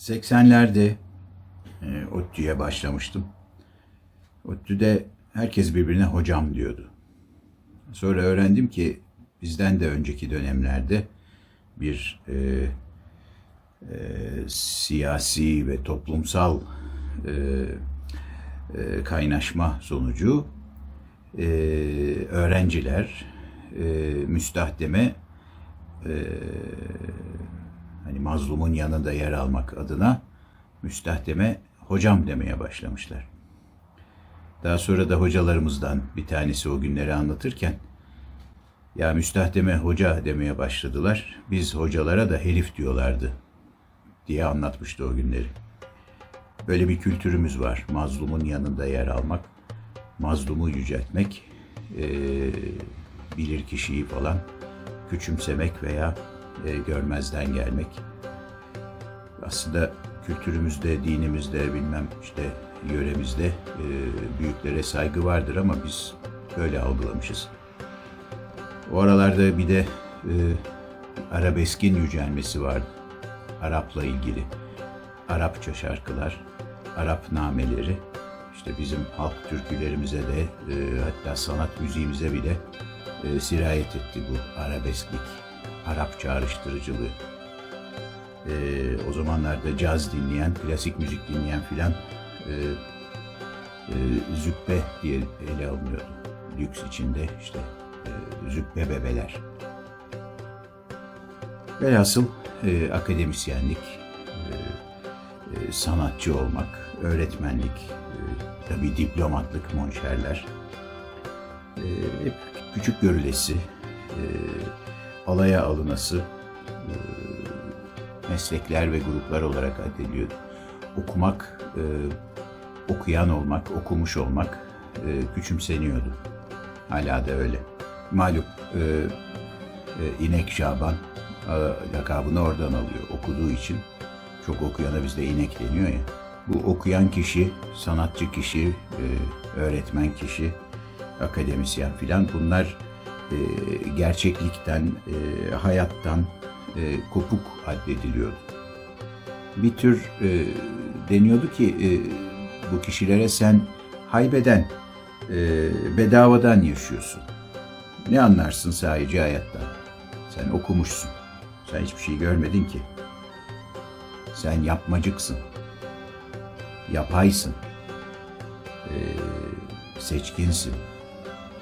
80'lerde e, ODTÜ'ye başlamıştım. ODTÜ'de herkes birbirine hocam diyordu. Sonra öğrendim ki bizden de önceki dönemlerde bir e, e, siyasi ve toplumsal e, e, kaynaşma sonucu e, öğrenciler e, müstahdeme e, mazlumun yanında yer almak adına müstahdeme hocam demeye başlamışlar. Daha sonra da hocalarımızdan bir tanesi o günleri anlatırken ya müstahdeme hoca demeye başladılar. Biz hocalara da herif diyorlardı diye anlatmıştı o günleri. Böyle bir kültürümüz var. Mazlumun yanında yer almak, mazlumu yüceltmek, eee bilir kişiyi falan küçümsemek veya e, görmezden gelmek. Aslında kültürümüzde, dinimizde, bilmem işte yöremizde e, büyüklere saygı vardır ama biz böyle algılamışız. O aralarda bir de e, arabeskin yücelmesi vardı. Arap'la ilgili. Arapça şarkılar, Arap nameleri. İşte bizim halk türkülerimize de e, hatta sanat müziğimize bile e, sirayet etti bu arabesklik, Arap çağrıştırıcılığı. E, o zamanlarda caz dinleyen, klasik müzik dinleyen filan e, e, züppe diye ele alınıyordu. Lüks içinde işte e, züppe bebeler. Velhasıl e, akademisyenlik, e, e, sanatçı olmak, öğretmenlik, e, tabii diplomatlık, monşerler, e, hep küçük görülesi, e, alaya alınası e, meslekler ve gruplar olarak addediliyordu. Okumak, e, okuyan olmak, okumuş olmak e, küçümseniyordu. Hala da öyle. Malum e, e, İnek Şaban e, lakabını oradan alıyor. Okuduğu için çok okuyana bizde inek deniyor ya. Bu okuyan kişi, sanatçı kişi, e, öğretmen kişi, akademisyen filan bunlar e, gerçeklikten, e, hayattan e, kopuk addediliyordu. Bir tür e, deniyordu ki e, bu kişilere sen haybeden, e, bedavadan yaşıyorsun. Ne anlarsın sahici hayattan? Sen okumuşsun. Sen hiçbir şey görmedin ki. Sen yapmacıksın. Yapaysın. E, seçkinsin.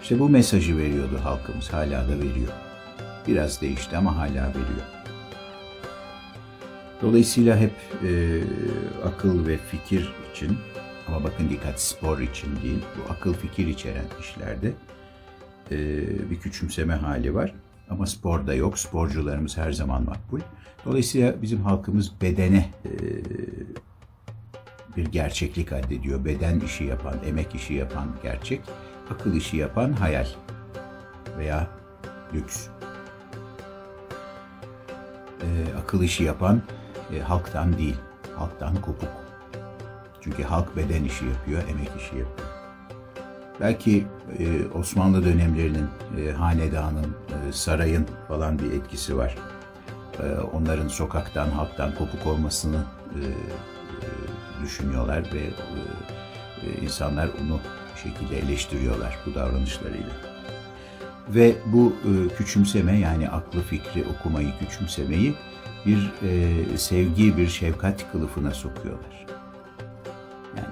İşte bu mesajı veriyordu halkımız, hala da veriyor. Biraz değişti ama hala veriyor. Dolayısıyla hep e, akıl ve fikir için, ama bakın dikkat spor için değil, bu akıl fikir içeren işlerde e, bir küçümseme hali var. Ama sporda yok, sporcularımız her zaman makbul. Dolayısıyla bizim halkımız bedene e, bir gerçeklik addediyor. Beden işi yapan, emek işi yapan gerçek, akıl işi yapan hayal veya lüks. Ee, akıl işi yapan e, halktan değil, halktan kopuk. Çünkü halk beden işi yapıyor, emek işi yapıyor. Belki e, Osmanlı dönemlerinin, e, hanedanın, e, sarayın falan bir etkisi var. E, onların sokaktan, halktan kopuk olmasını e, e, düşünüyorlar ve e, e, insanlar onu şekilde eleştiriyorlar bu davranışlarıyla. Ve bu e, küçümseme yani aklı fikri okumayı küçümsemeyi bir e, sevgi, bir şefkat kılıfına sokuyorlar. Yani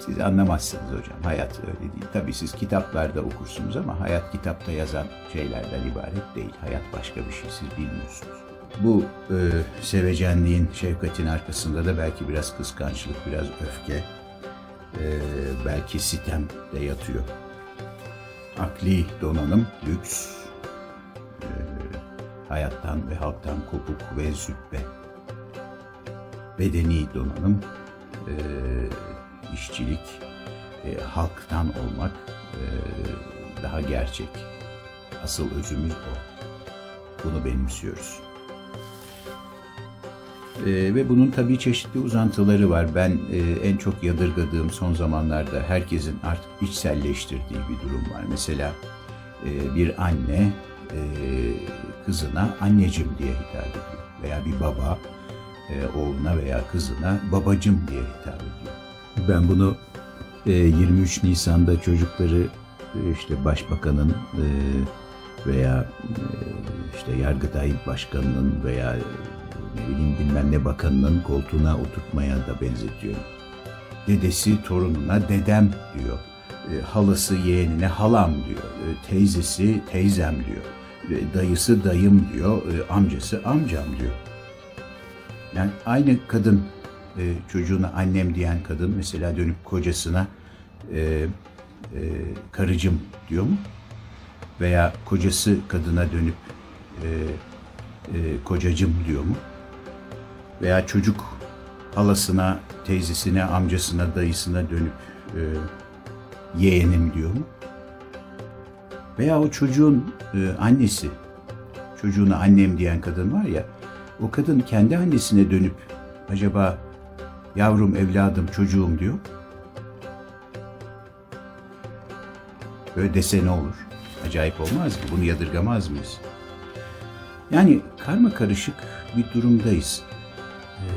siz anlamazsınız hocam. Hayat öyle değil. Tabii siz kitaplarda okursunuz ama hayat kitapta yazan şeylerden ibaret değil. Hayat başka bir şey. Siz bilmiyorsunuz. Bu e, sevecenliğin, şefkatin arkasında da belki biraz kıskançlık, biraz öfke, e, belki sitem de yatıyor. Akli donanım, lüks, hayattan ve halktan kopuk ve züppe. Bedeni donanım, e, işçilik, e, halktan olmak e, daha gerçek. Asıl özümüz o. Bunu benimsiyoruz. Ee, ve bunun tabii çeşitli uzantıları var. Ben e, en çok yadırgadığım son zamanlarda herkesin artık içselleştirdiği bir durum var. Mesela e, bir anne e, kızına anneciğim diye hitap ediyor. Veya bir baba e, oğluna veya kızına babacım diye hitap ediyor. Ben bunu e, 23 Nisan'da çocukları e, işte başbakanın e, veya e, işte Yargıtay Başkanı'nın veya e, ne bileyim bilmem ne bakanının koltuğuna oturtmaya da benzetiyorum. Dedesi torununa dedem diyor. E, halası yeğenine halam diyor. E, teyzesi teyzem diyor. E, dayısı dayım diyor. E, amcası amcam diyor. Yani aynı kadın e, çocuğuna annem diyen kadın mesela dönüp kocasına karıcım diyor mu? Veya kocası kadına dönüp kocacım diyor mu? Veya çocuk halasına, teyzesine, amcasına, dayısına dönüp yeğenim diyor mu? Veya o çocuğun e, annesi, çocuğuna annem diyen kadın var ya, o kadın kendi annesine dönüp acaba yavrum, evladım, çocuğum diyor. Böyle dese ne olur? Acayip olmaz mı? Bunu yadırgamaz mıyız? Yani karma karışık bir durumdayız. Ee,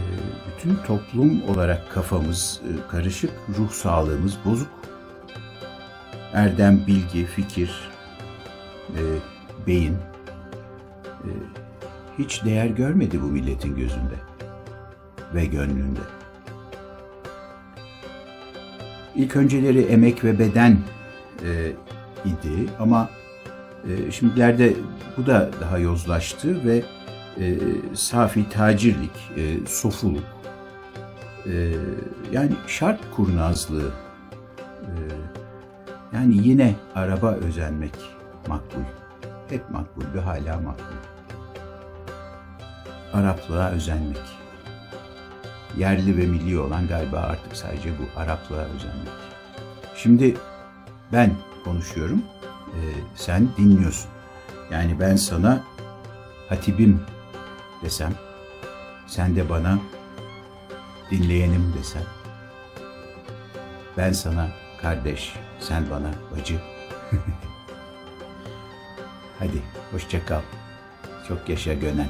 bütün toplum olarak kafamız e, karışık, ruh sağlığımız bozuk. Erdem, bilgi, fikir, e, beyin e, hiç değer görmedi bu milletin gözünde ve gönlünde. İlk önceleri emek ve beden e, idi ama e, şimdilerde bu da daha yozlaştı ve e, safi tacirlik, e, sofuluk, e, yani şart kurnazlığı, e, yani yine araba özenmek makbul, hep makbul ve hala makbul. Araplığa özenmek. Yerli ve milli olan galiba artık sadece bu Araplığa özenmek. Şimdi ben konuşuyorum, e, sen dinliyorsun. Yani ben sana hatibim desem, sen de bana dinleyenim desen, ben sana kardeş, sen bana bacı. Hadi hoşça kal. Çok yaşa Gönen.